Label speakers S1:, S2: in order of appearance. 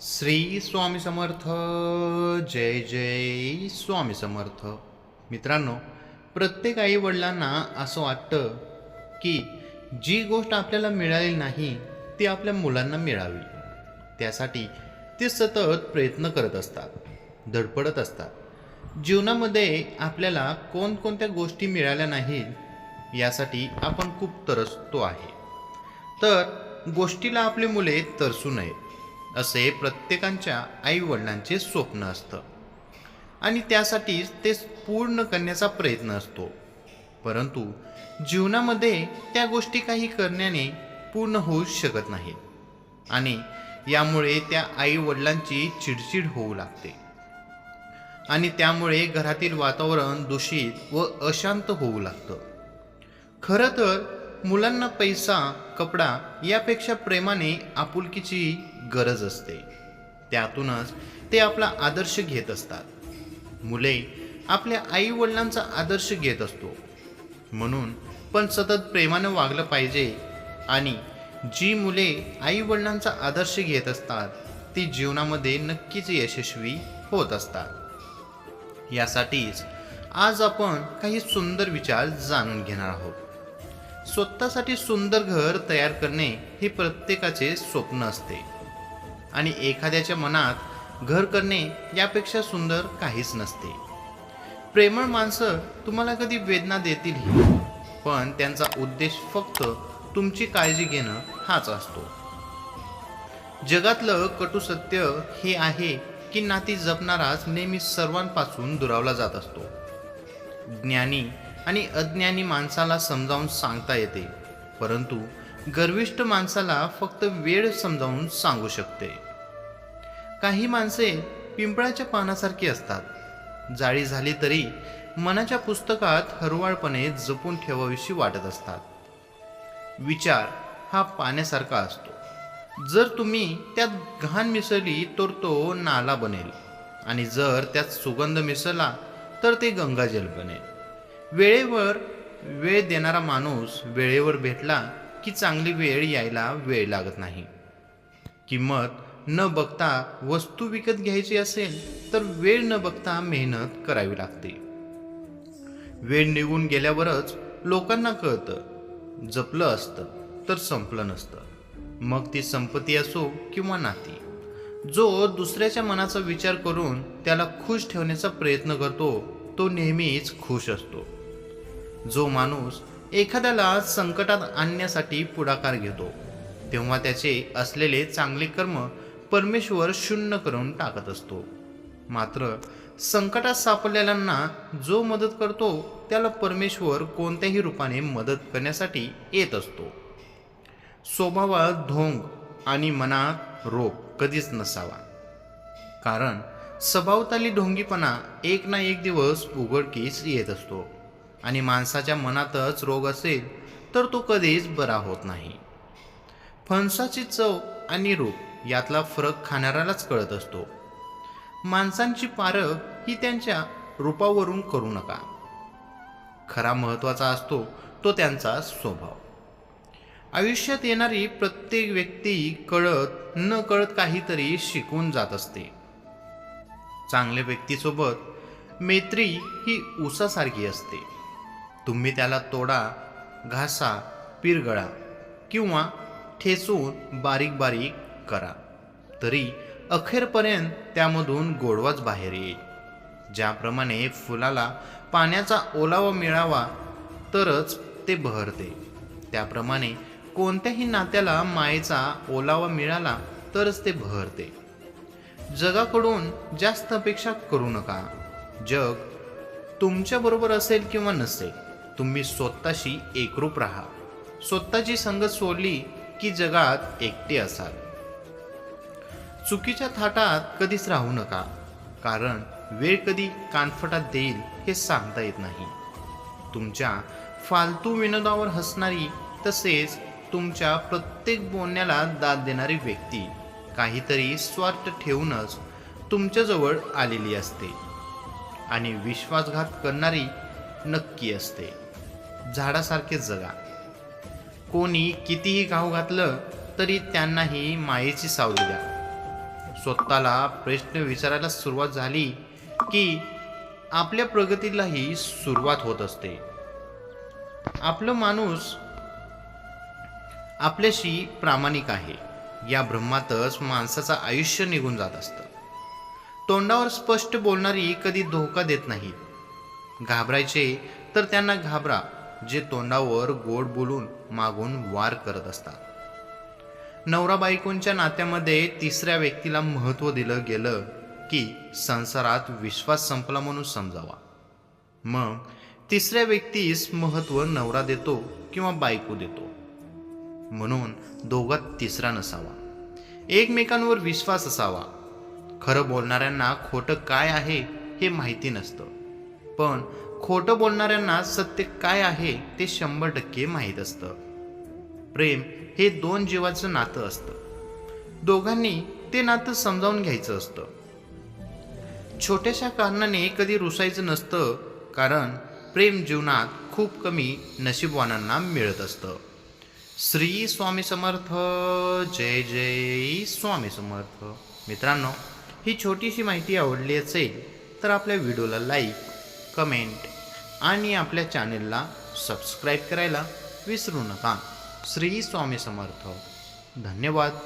S1: श्री स्वामी समर्थ जय जय स्वामी समर्थ. मित्रांनो प्रत्येक आई वडिलांना असं वाटतं की जी गोष्ट आपल्याला मिळाली नाही ती आपल्या मुलांना मिळावी. त्यासाठी ते सतत प्रयत्न करत असतात धडपडत असतात. जीवनामध्ये आपल्याला कोणकोणत्या गोष्टी मिळाल्या नाहीत यासाठी आपण खूप तरसतो आहे. तर गोष्टीला आपली मुले तरसू नयेत. असे प्रत्येकांच्या आई वडिलांचे स्वप्न असतं. आणि त्यासाठीच ते पूर्ण करण्याचा प्रयत्न असतो. परंतु जीवनामध्ये त्या गोष्टी काही करण्याने पूर्ण होऊ शकत नाही. आणि यामुळे त्या आई वडिलांची चिडचिड होऊ लागते. आणि त्यामुळे घरातील वातावरण दूषित व अशांत होऊ लागतं. खरं तर मुलांना पैसा कपडा यापेक्षा प्रेमाने आपुलकीची गरज असते. त्यातूनच ते आपला आदर्श घेत असतात. मुले आपल्या आई वडिलांचा आदर्श घेत असतो. म्हणून पण सतत प्रेमानं वागलं पाहिजे आणि जी मुले आई वडिलांचा आदर्श घेत असतात ती जीवनामध्ये नक्कीच यशस्वी होत असतात. यासाठीच आज आपण काही सुंदर विचार जाणून घेणार आहोत. स्वतःसाठी सुंदर घर तयार करणे हे प्रत्येकाचे स्वप्न असते. आणि एखाद्याच्या मनात घर करणे यापेक्षा सुंदर काहीच नसते. प्रेमळ माणसं तुम्हाला कधी वेदना देतीलही पण त्यांचा उद्देश फक्त तुमची काळजी घेणं हाच असतो. जगातलं कटू सत्य हे आहे की नाती जपणाराच नेहमी सर्वांपासून दुरावला जात असतो. ज्ञानी आणि अज्ञानी माणसाला समजावून सांगता येते. परंतु गर्विष्ठ माणसाला फक्त वेळ समजावून सांगू शकते. काही माणसे पिंपळाच्या पानासारखी असतात. जाळी झाली तरी मनाच्या पुस्तकात हरवाळपणे जपून ठेवावीशी वाटत असतात. विचार हा पाण्यासारखा असतो. जर तुम्ही त्यात घाण मिसळली तर तो नाला बनेल आणि जर त्यात सुगंध मिसळला तर ते गंगाजल बनेल. वेळेवर वेळ देणारा माणूस वेळेवर भेटला की चांगली वेळ यायला वेळ लागत नाही. किंमत न बघता वस्तू विकत घ्यायची असेल तर वेळ न बघता मेहनत करावी लागते. वेळ निघून गेल्यावरच लोकांना कळतं जपलं असतं तर संपलं नसतं. मग ती संपत्ती असो किंवा नाती जो दुसऱ्याच्या मनाचा विचार करून त्याला खुश ठेवण्याचा प्रयत्न करतो तो नेहमीच खुश असतो. जो माणूस एखाद्याला संकटात आणण्यासाठी पुढाकार घेतो. तेव्हा त्याचे असलेले चांगले कर्म परमेश्वर शून्य करून टाकत असतो. मात्र संकटात सापडलेल्यांना जो मदत करतो त्याला परमेश्वर कोणत्याही रूपाने मदत करण्यासाठी येत असतो. स्वभावात ढोंग आणि मनात रोग कधीच नसावा. कारण स्वभावताली ढोंगीपणा एक ना एक दिवस उघडकीस येत असतो. आणि माणसाच्या मनातच रोग असेल तर तो कधीच बरा होत नाही. फणसाची चव आणि रूप यातला फरक खाणाऱ्यालाच कळत असतो. माणसांची पारख ही त्यांच्या रूपावरून करू नका. खरा महत्त्वाचा असतो तो त्यांचा स्वभाव. आयुष्यात येणारी प्रत्येक व्यक्ती कळत न कळत काहीतरी शिकून जात असते. चांगल्या व्यक्तीसोबत मैत्री ही उसासारखी असते. तुम्ही त्याला तोडा घासा पिरगळा किंवा ठेचून बारीक बारीक करा. तरी अखेरपर्यंत त्यामधून गोडवाच बाहेर येईल. ज्याप्रमाणे फुलाला पाण्याचा ओलावा मिळावा तरच ते बहरते. त्याप्रमाणे कोणत्याही नात्याला मायेचा ओलावा मिळाला तरच ते बहरते. जगाकडून जास्त अपेक्षा करू नका. जग तुमच्याबरोबर असेल किंवा नसेल तुम्ही स्वतःशी एकरूप राहा. स्वतःची संगत सोडली की जगात एकटे असाल. चुकीच्या थाटात कधीच राहू नका कारण वेळ कधी कानफटात देईल हे सांगता येत नाही. तुमच्या फालतू विनोदावर हसणारी तसेच तुमच्या प्रत्येक बोलण्याला दाद देणारी व्यक्ती काहीतरी स्वार्थ ठेवूनच तुमच्याजवळ आलेली असते आणि विश्वासघात करणारी नक्की असते. झाडासारखे जगा. कोणी कितीही घाव घातलं तरी त्यांनाही मायेची सावली द्या. स्वतःला प्रश्न विचारायला सुरुवात झाली की आपल्या प्रगतीलाही सुरुवात होत असते. आपलं माणूस आपल्याशी प्रामाणिक आहे. या ब्रह्मातच माणसाचं आयुष्य निघून जात असतं. तोंडावर स्पष्ट बोलणारी कधी धोका देत नाहीत घाबरायचे तर त्यांना घाबरा. जे तोंडावर गोड बोलून मागून वार करत असतात. नवरा बायकोंच्या नात्यामध्ये तिसऱ्या व्यक्तीला महत्त्व दिलं गेलं की संसारात विश्वास संपला म्हणून समजावा. मग तिसऱ्या व्यक्तीस महत्त्व नवरा देतो किंवा बायको देतो. म्हणून दोघात तिसरा नसावा. एकमेकांवर विश्वास असावा. खरं बोलणाऱ्यांना खोटं काय आहे हे माहिती नसतं. पण खोटं बोलणाऱ्यांना सत्य काय आहे ते शंभर टक्के माहीत असतं. प्रेम हे दोन जीवाचं नातं असतं. दोघांनी ते नातं समजावून घ्यायचं असतं. छोट्याशा कारणाने कधी रुसायचं नसतं कारण प्रेम जीवनात खूप कमी नशीबवानांना मिळत असतं. श्री स्वामी समर्थ जय जय स्वामी समर्थ. मित्रांनो ही छोटीशी माहिती आवडली असेल तर आपल्या व्हिडिओला लाईक कमेंट आणि आपल्या चॅनेलला सबस्क्राईब करायला विसरू नका. श्री स्वामी समर्थ. धन्यवाद.